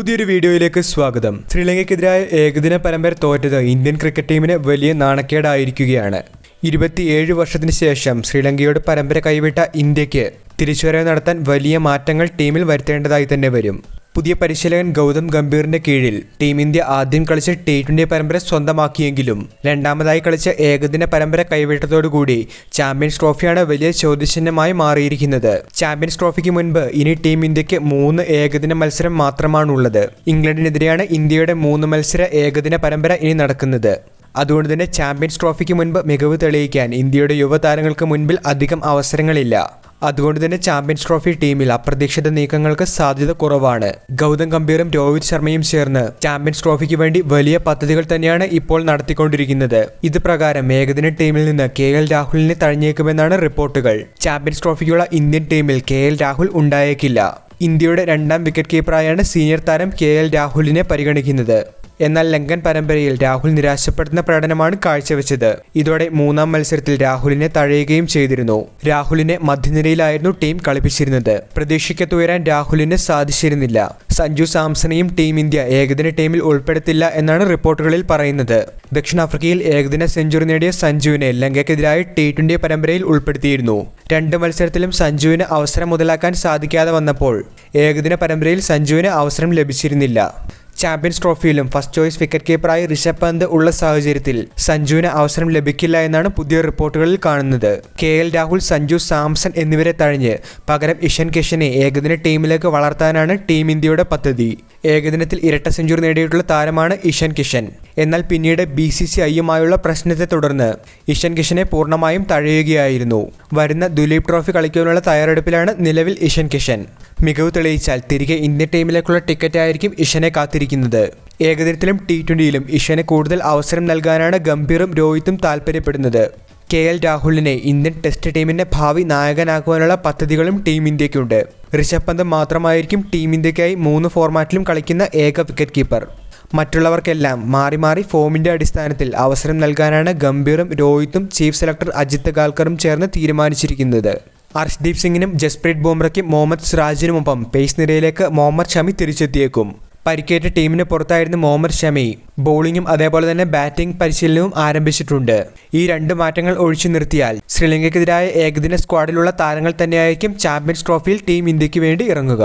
പുതിയൊരു വീഡിയോയിലേക്ക് സ്വാഗതം. ശ്രീലങ്കയ്ക്കെതിരായ ഏകദിന പരമ്പര തോറ്റത് ഇന്ത്യൻ ക്രിക്കറ്റ് ടീമിന് വലിയ നാണക്കേടായിരിക്കുകയാണ്. ഇരുപത്തിയേഴ് വർഷത്തിന് ശേഷം ശ്രീലങ്കയോട് പരമ്പര കൈവിട്ട ഇന്ത്യയ്ക്ക് തിരിച്ചുവരവ് നടത്താൻ വലിയ മാറ്റങ്ങൾ ടീമിൽ വരുത്തേണ്ടതായി തന്നെ വരും. പുതിയ പരിശീലകൻ ഗൗതം ഗംഭീറിന്റെ കീഴിൽ ടീം ഇന്ത്യ ആദ്യം കളിച്ച ടി ട്വന്റി പരമ്പര സ്വന്തമാക്കിയെങ്കിലും രണ്ടാമതായി കളിച്ച ഏകദിന പരമ്പര കൈവിട്ടതോടുകൂടി ചാമ്പ്യൻസ് ട്രോഫിയാണ് വലിയ ചോദ്യചിഹ്നമായി മാറിയിരിക്കുന്നത്. ചാമ്പ്യൻസ് ട്രോഫിക്ക് മുൻപ് ഇനി ടീം ഇന്ത്യയ്ക്ക് മൂന്ന് ഏകദിന മത്സരം മാത്രമാണുള്ളത്. ഇംഗ്ലണ്ടിനെതിരെയാണ് ഇന്ത്യയുടെ മൂന്ന് മത്സര ഏകദിന പരമ്പര ഇനി നടക്കുന്നത്. അതുകൊണ്ട് തന്നെ ചാമ്പ്യൻസ് ട്രോഫിക്ക് മുൻപ് മികവ് തെളിയിക്കാൻ ഇന്ത്യയുടെ യുവതാരങ്ങൾക്ക് മുൻപിൽ അധികം അവസരങ്ങളില്ല. അതുകൊണ്ട് തന്നെ ചാമ്പ്യൻസ് ട്രോഫി ടീമിൽ അപ്രതീക്ഷിത നീക്കങ്ങൾക്ക് സാധ്യത കുറവാണ്. ഗൗതം ഗംഭീറും രോഹിത് ശർമ്മയും ചേർന്ന് ചാമ്പ്യൻസ് ട്രോഫിക്ക് വേണ്ടി വലിയ പദ്ധതികൾ തന്നെയാണ് ഇപ്പോൾ നടത്തിക്കൊണ്ടിരിക്കുന്നത്. ഇത് പ്രകാരം ഏകദിന ടീമിൽ നിന്ന് കെ എൽ രാഹുലിനെ തഴഞ്ഞേക്കുമെന്നാണ് റിപ്പോർട്ടുകൾ. ചാമ്പ്യൻസ് ട്രോഫിക്കുള്ള ഇന്ത്യൻ ടീമിൽ കെ എൽ രാഹുൽ ഉണ്ടായേക്കില്ല. ഇന്ത്യയുടെ രണ്ടാം വിക്കറ്റ് കീപ്പറായാണ് സീനിയർ താരം കെ എൽ രാഹുലിനെ പരിഗണിക്കുന്നത്. എന്നാൽ ലങ്കൻ പരമ്പരയിൽ രാഹുൽ നിരാശപ്പെടുന്ന പ്രകടനമാണ് കാഴ്ചവെച്ചത്. ഇതോടെ മൂന്നാം മത്സരത്തിൽ രാഹുലിനെ തഴയുകയും ചെയ്തിരുന്നു. രാഹുലിനെ മധ്യനിരയിലായിരുന്നു ടീം കളിപ്പിച്ചിരുന്നത്. പ്രതീക്ഷയ്ക്കത്തുയരാൻ രാഹുലിന് സാധിച്ചിരുന്നില്ല. സഞ്ജു സാംസണെയും ടീം ഇന്ത്യ ഏകദിന ടീമിൽ ഉൾപ്പെടുത്തില്ല എന്നാണ് റിപ്പോർട്ടുകളിൽ പറയുന്നത്. ദക്ഷിണാഫ്രിക്കയിൽ ഏകദിന സെഞ്ചുറി നേടിയ സഞ്ജുവിനെ ലങ്കയ്ക്കെതിരായ ടി ട്വന്റി പരമ്പരയിൽ ഉൾപ്പെടുത്തിയിരുന്നു. രണ്ട് മത്സരത്തിലും സഞ്ജുവിന് അവസരം മുതലാക്കാൻ സാധിക്കാതെ വന്നപ്പോൾ ഏകദിന പരമ്പരയിൽ സഞ്ജുവിന് അവസരം ലഭിച്ചിരുന്നില്ല. ചാമ്പ്യൻസ് ട്രോഫിയിലും ഫസ്റ്റ് ചോയ്സ് വിക്കറ്റ് കീപ്പറായി ഋഷഭ് പന്ത് ഉള്ള സാഹചര്യത്തിൽ സഞ്ജുവിന് അവസരം ലഭിക്കില്ല എന്നാണ് പുതിയ റിപ്പോർട്ടുകളിൽ കാണുന്നത്. കെ എൽ രാഹുൽ സഞ്ജു സാംസൺ എന്നിവരെ തഴഞ്ഞ് പകരം ഇഷൻ കിഷനെ ഏകദിന ടീമിലേക്ക് വളർത്താനാണ് ടീം ഇന്ത്യയുടെ പദ്ധതി. ഏകദിനത്തിൽ ഇരട്ട സെഞ്ചുറി നേടിയിട്ടുള്ള താരമാണ് ഇഷൻ കിഷൻ. എന്നാൽ പിന്നീട് ബി സി സി ഐയുമായുള്ള പ്രശ്നത്തെ തുടർന്ന് ഇഷൻ കിഷനെ പൂർണമായും തഴയുകയായിരുന്നു. വരുന്ന ദുലീപ് ട്രോഫി കളിക്കാനുള്ള തയ്യാറെടുപ്പിലാണ് നിലവിൽ ഇഷൻ കിഷൻ. മികവ് തെളിയിച്ചാൽ തിരികെ ഇന്ത്യൻ ടീമിലേക്കുള്ള ടിക്കറ്റ് ആയിരിക്കും ഇഷനെ കാത്തിരിക്കുന്നത്. ഏകദിനത്തിലും ടി ട്വന്റിയിലും ഇഷനെ കൂടുതൽ അവസരം നൽകാനാണ് ഗംഭീറും രോഹിത്തും താൽപ്പര്യപ്പെടുന്നത് കെ എൽ രാഹുലിനെ ഇന്ത്യൻ ടെസ്റ്റ് ടീമിന്റെ ഭാവി നായകനാക്കുവാനുള്ള പദ്ധതികളും ടീം ഇന്ത്യക്കുണ്ട്. ഋഷഭ് പന്ത് മാത്രമായിരിക്കും ടീം ഇന്ത്യക്കായി മൂന്ന് ഫോർമാറ്റിലും കളിക്കുന്ന ഏക വിക്കറ്റ് കീപ്പർ മറ്റുള്ളവർക്കെല്ലാം മാറി മാറി ഫോമിന്റെ അടിസ്ഥാനത്തിൽ അവസരം നൽകാനാണ് ഗംഭീറും രോഹിത്തും ചീഫ് സെലക്ടർ അജിത് ഗാൽക്കറും ചേർന്ന് തീരുമാനിച്ചിരിക്കുന്നത്. അർഷ്ദീപ് സിംഗിനും ജസ്പ്രീത് ബുംറയ്ക്കും മുഹമ്മദ് സിറാജിനുമൊപ്പം പേസ് നിരയിലേക്ക് മുഹമ്മദ് ഷമി തിരിച്ചെത്തിയേക്കും. പരിക്കേറ്റ ടീമിന് പുറത്തായിരുന്ന മുഹമ്മദ് ഷമി. ബോളിംഗും അതേപോലെ തന്നെ ബാറ്റിംഗ് പരിശീലനവും ആരംഭിച്ചിട്ടുണ്ട്. ഈ രണ്ട് മാറ്റങ്ങൾ ഒഴിച്ചു നിർത്തിയാൽ ശ്രീലങ്കയ്ക്കെതിരായ ഏകദിന സ്ക്വാഡിലുള്ള താരങ്ങൾ തന്നെയായിരിക്കും ചാമ്പ്യൻസ് ട്രോഫിയിൽ ടീം ഇന്ത്യയ്ക്ക് വേണ്ടി ഇറങ്ങുക.